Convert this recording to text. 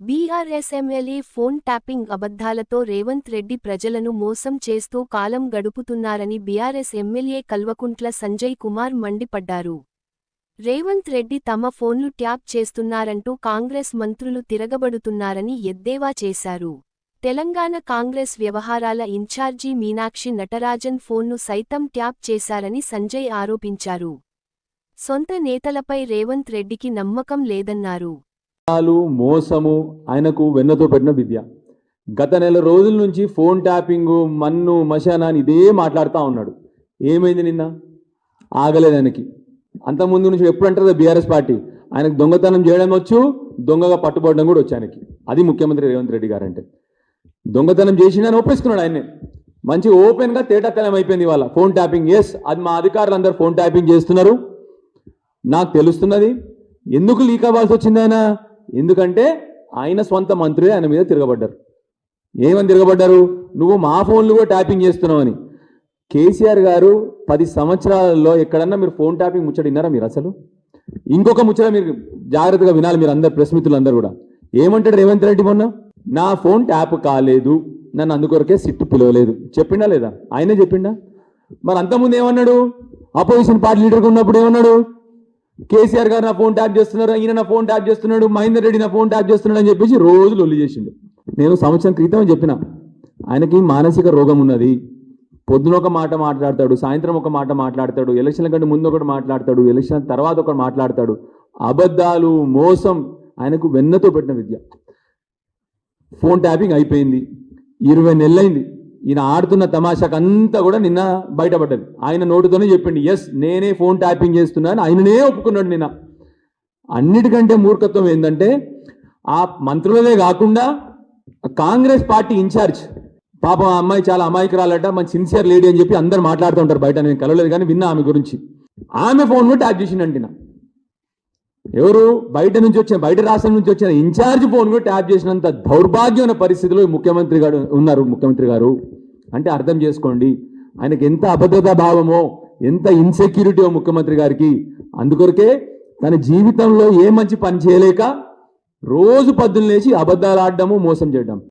BRS MLA phone tapping అబద్ధాలతో రేవంత్ రెడ్డి ప్రజలను మోసం చేస్తూ కాలం గడుపుతున్నారని బీఆర్ఎస్ ఎమ్మెల్యే కల్వకుంట్ల సంజయ్ కుమార్ మండిపడ్డారు. రేవంత్ రెడ్డి తమ ఫోన్లు ట్యాప్ చేస్తున్నారంటూ కాంగ్రెస్ మంత్రులు తిరగబడుతున్నారని ఎద్దేవా చేశారు. తెలంగాణ కాంగ్రెస్ వ్యవహారాల ఇన్ఛార్జీ మీనాక్షి నటరాజన్ ఫోన్ను సైతం ట్యాప్ చేశారని సంజయ్ ఆరోపించారు. సొంత నేతలపై రేవంత్ రెడ్డికి నమ్మకం లేదన్నారు. మోసాలు మోసము ఆయనకు వెన్నతో పెట్టిన విద్య. గత నెల రోజుల నుంచి ఫోన్ ట్యాపింగు మన్ను మశానా అని ఇదే మాట్లాడుతూ ఉన్నాడు. ఏమైంది నిన్న? ఆగలేదు ఆయనకి. అంతకుముందు నుంచి ఎప్పుడు అంటారు బీఆర్ఎస్ పార్టీ? ఆయనకు దొంగతనం చేయడం వచ్చు దొంగగా పట్టుబడడం కూడా వచ్చి ఆయనకి. అది ముఖ్యమంత్రి రేవంత్ రెడ్డి గారు అంటే. దొంగతనం చేసిందని ఒప్పేసుకున్నాడు ఆయన్ని. మంచి ఓపెన్గా తేటతెలం అయిపోయింది ఇవాళ. ఫోన్ ట్యాపింగ్ ఎస్ అది మా అధికారులు అందరు ఫోన్ ట్యాపింగ్ చేస్తున్నారు. నాకు తెలుస్తున్నది. ఎందుకు లీక్ అవ్వాల్సి వచ్చింది ఆయన? ఎందుకంటే ఆయన సొంత మంత్రులే ఆయన మీద తిరగబడ్డారు. ఏమని తిరగబడ్డారు? నువ్వు మా ఫోన్లు కూడా ట్యాపింగ్ చేస్తున్నావు అని. కేసీఆర్ గారు పది సంవత్సరాలలో ఎక్కడన్నా మీరు ఫోన్ ట్యాపింగ్ ముచ్చట విన్నారా మీరు అసలు? ఇంకొక ముచ్చట మీరు జాగ్రత్తగా వినాలి మీరు అందరు ప్రెస్ మిత్రులు అందరు కూడా. ఏమంటాడు రేవంత్ రెడ్డి మొన్న? నా ఫోన్ ట్యాప్ కాలేదు నన్ను అందుకొరకే సిట్టు పిలవలేదు. చెప్పిండా లేదా? ఆయనే చెప్పిండా? మరి అంతకుముందు ఏమన్నాడు? అపోజిషన్ పార్టీ లీడర్గా ఉన్నప్పుడు ఏమన్నాడు? కేసీఆర్ గారు నా ఫోన్ ట్యాప్ చేస్తున్నారు ఈయన నా ఫోన్ ట్యాప్ చేస్తున్నాడు మహేందర్ రెడ్డి నా ఫోన్ ట్యాప్ చేస్తున్నాడు అని చెప్పేసి రోజు లొల్లి చేసిండు. నేను సంవత్సరం క్రితం చెప్పిన ఆయనకి మానసిక రోగం ఉన్నది. పొద్దున ఒక మాట మాట్లాడతాడు సాయంత్రం ఒక మాట మాట్లాడతాడు ఎలక్షన్ల కంటే ముందు ఒకటి మాట్లాడతాడు ఎలక్షన్ తర్వాత ఒకటి మాట్లాడతాడు. అబద్ధాలు మోసం ఆయనకు వెన్నతో పెట్టిన విద్య. ఫోన్ ట్యాపింగ్ అయిపోయింది. ఇరవై నెలలైంది. ఈయన ఆడుతున్న తమాషాకు అంతా కూడా నిన్న బయటపడ్డది. ఆయన నోటితోనే చెప్పిండు ఎస్ నేనే ఫోన్ ట్యాపింగ్ చేస్తున్నాను ఆయననే ఒప్పుకున్నాడు నిన్న. అన్నిటికంటే మూర్ఖత్వం ఏంటంటే ఆ మంత్రులనే కాకుండా కాంగ్రెస్ పార్టీ ఇన్ఛార్జ్ పాపం ఆ అమ్మాయి చాలా అమాయకురాలట మంచి సిన్సియర్ లేడీ అని చెప్పి అందరు మాట్లాడుతూ ఉంటారు బయట. నేను కలవలేదు కానీ విన్నా ఆమె గురించి. ఆమె ఫోన్ కూడా ట్యాప్ చేసిండంట నా ఎవరు? బయట నుంచి వచ్చిన బయట రాష్ట్రం నుంచి వచ్చిన ఇన్ఛార్జ్ ఫోన్ కూడా ట్యాప్ చేసినంత దౌర్భాగ్యమైన పరిస్థితిలో ముఖ్యమంత్రి గారు ఉన్నారు ముఖ్యమంత్రి గారు. అంటే అర్థం చేసుకోండి ఆయనకి ఎంత అభద్రతా భావమో ఎంత ఇన్సెక్యూరిటీయో ముఖ్యమంత్రి గారికి. అందుకొరకే తన జీవితంలో ఏ మంచి పని చేయలేక రోజు పద్దులు లేచి అబద్ధాలు ఆడడము మోసం చేయడం.